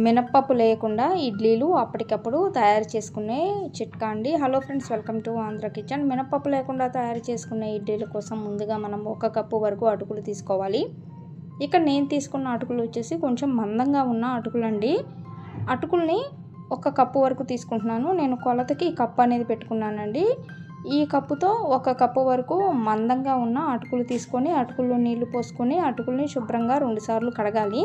మినప్పప్పు లేకుండా ఇడ్లీలు అప్పటికప్పుడు తయారు చేసుకునే చిట్కా అండి. Hello friends welcome to Andhra kitchen. మినప్పప్పు లేకుండా తయారు చేసుకునే ఇడ్లీల కోసం ముందుగా మనం ఒక కప్పు వరకు అటుకులు తీసుకోవాలి. ఇక్కడ నేను తీసుకున్న అటుకులు వచ్చేసి కొంచెం మందంగా ఉన్న అటుకులు అండి అటుకుల్ని ఒక కప్పు వరకు తీసుకుంటున్నాను. నేను కొలతకి ఈ కప్పు అనేది పెట్టుకున్నానండి. ఈ కప్పుతో ఒక కప్పు వరకు మందంగా ఉన్న అటుకులు తీసుకొని అటుకుల్లో నీళ్ళు పోసుకొని అటుకుల్ని శుభ్రంగా రెండుసార్లు కడగాలి.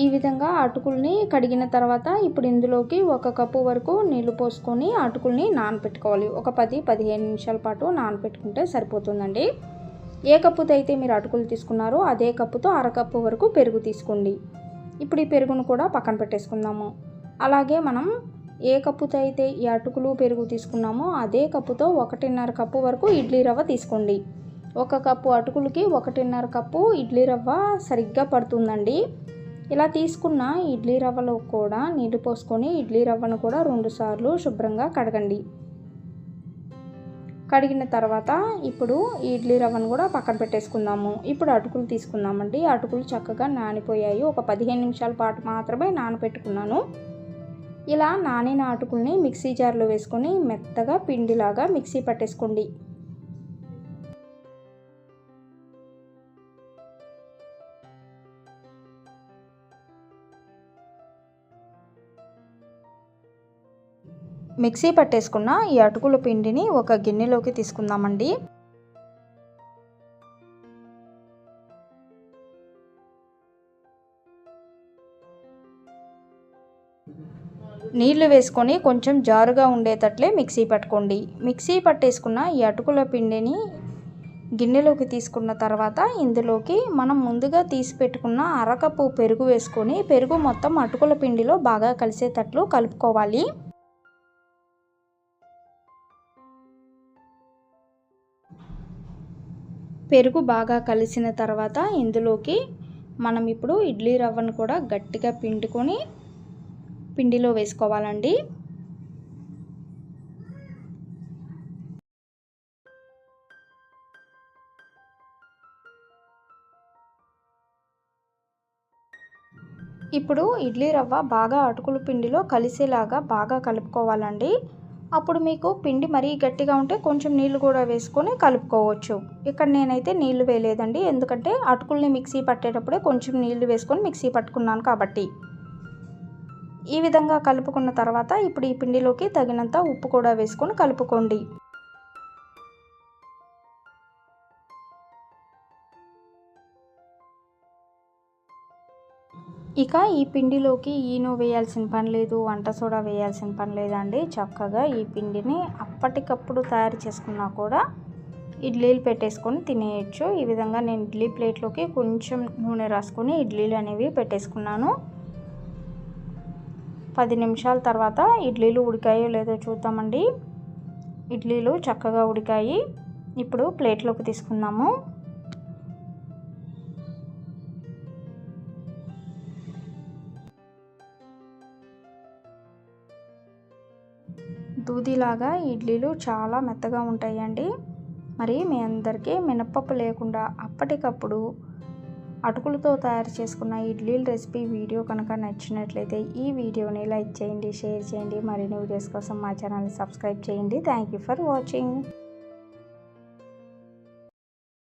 ఈ విధంగా అటుకుల్ని కడిగిన తర్వాత ఇప్పుడు ఇందులోకి ఒక కప్పు వరకు నీళ్ళు పోసుకొని అటుకుల్ని నానపెట్టుకోవాలి. ఒక పది పదిహేను నిమిషాల పాటు నానపెట్టుకుంటే సరిపోతుందండి. ఏ కప్పుతో అయితే మీరు అటుకులు తీసుకున్నారో అదే కప్పుతో అరకప్పు వరకు పెరుగు తీసుకోండి. ఇప్పుడు ఈ పెరుగును కూడా పక్కన పెట్టేసుకుందాము. అలాగే మనం ఏ కప్పుతో అయితే ఈ అటుకులు పెరుగు తీసుకున్నామో అదే కప్పుతో ఒకటిన్నర కప్పు వరకు ఇడ్లీ రవ్వ తీసుకోండి. ఒక కప్పు అటుకులకి ఒకటిన్నర కప్పు ఇడ్లీ రవ్వ సరిగ్గా పడుతుందండి. ఇలా తీసుకున్న ఇడ్లీ రవ్వలో కూడా నీళ్ళు పోసుకొని ఇడ్లీ రవ్వను కూడా రెండుసార్లు శుభ్రంగా కడగండి. కడిగిన తర్వాత ఇప్పుడు ఇడ్లీ రవ్వను కూడా పక్కన పెట్టేసుకుందాము. ఇప్పుడు అటుకులు తీసుకుందామండి. అటుకులు చక్కగా నానిపోయాయి. ఒక పదిహేను నిమిషాల పాటు మాత్రమే నానపెట్టుకున్నాను ఇలా నానిన అటుకుల్ని మిక్సీ జార్లో వేసుకొని మెత్తగా పిండిలాగా మిక్సీ పట్టేసుకోండి. మిక్సీ పట్టేసుకున్న ఈ అటుకుల పిండిని ఒక గిన్నెలోకి తీసుకుందామండి. నీళ్ళు వేసుకొని కొంచెం జారుగా ఉండేటట్లే మిక్సీ పట్టుకోండి. మిక్సీ పట్టేసుకున్న ఈ అటుకుల పిండిని గిన్నెలోకి తీసుకున్న తర్వాత ఇందులోకి మనం ముందుగా తీసి పెట్టుకున్న అరకప్పు పెరుగు వేసుకొని పెరుగు మొత్తం అటుకుల పిండిలో బాగా కలిసేటట్లు కలుపుకోవాలి. పెరుగు బాగా కలిసిన తర్వాత ఇందులోకి మనం ఇప్పుడు ఇడ్లీ రవ్వను కూడా గట్టిగా పిండుకొని పిండిలో వేసుకోవాలండి. ఇప్పుడు ఇడ్లీ రవ్వ బాగా అటుకుల పిండిలో కలిసేలాగా బాగా కలుపుకోవాలండి. అప్పుడు మీకు పిండి మరీ గట్టిగా ఉంటే కొంచెం నీళ్ళు కూడా వేసుకొని కలుపుకోవచ్చు. ఇక్కడ నేనైతే నీళ్ళు వేయలేదండి. ఎందుకంటే అటుకుల్ని మిక్సీ పట్టేటప్పుడే కొంచెం నీళ్ళు వేసుకొని మిక్సీ పట్టుకున్నాను కాబట్టి. ఈ విధంగా కలుపుకున్న తర్వాత ఇప్పుడు ఈ పిండిలోకి తగినంత ఉప్పు కూడా వేసుకొని కలుపుకోండి. ఇక ఈ పిండిలోకి ఈనో వేయాల్సిన పని లేదు వంట సోడా వేయాల్సిన పని లేదండి. చక్కగా ఈ పిండిని అప్పటికప్పుడు తయారు చేసుకున్నా కూడా ఇడ్లీలు పెట్టేసుకొని తినేయచ్చు. ఈ విధంగా నేను ఇడ్లీ ప్లేట్లోకి కొంచెం నూనె రాసుకొని ఇడ్లీలు అనేవి పెట్టేసుకున్నాను. పది నిమిషాల తర్వాత ఇడ్లీలు ఉడికాయో లేదో చూద్దామండి. ఇడ్లీలు చక్కగా ఉడికాయి. ఇప్పుడు ప్లేట్లోకి తీసుకుందాము. దూదిలాగా ఇడ్లీలు చాలా మెత్తగా ఉంటాయండి. మరి మీ అందరికీ మినప్పప్పు లేకుండా అప్పటికప్పుడు అటుకులతో తయారు చేసుకున్న ఇడ్లీల రెసిపీ వీడియో కనుక నచ్చినట్లయితే ఈ వీడియోని లైక్ చేయండి షేర్ చేయండి. మరిన్ని వీడియోస్ కోసం మా ఛానల్ని సబ్స్క్రైబ్ చేయండి. Thank you for watching.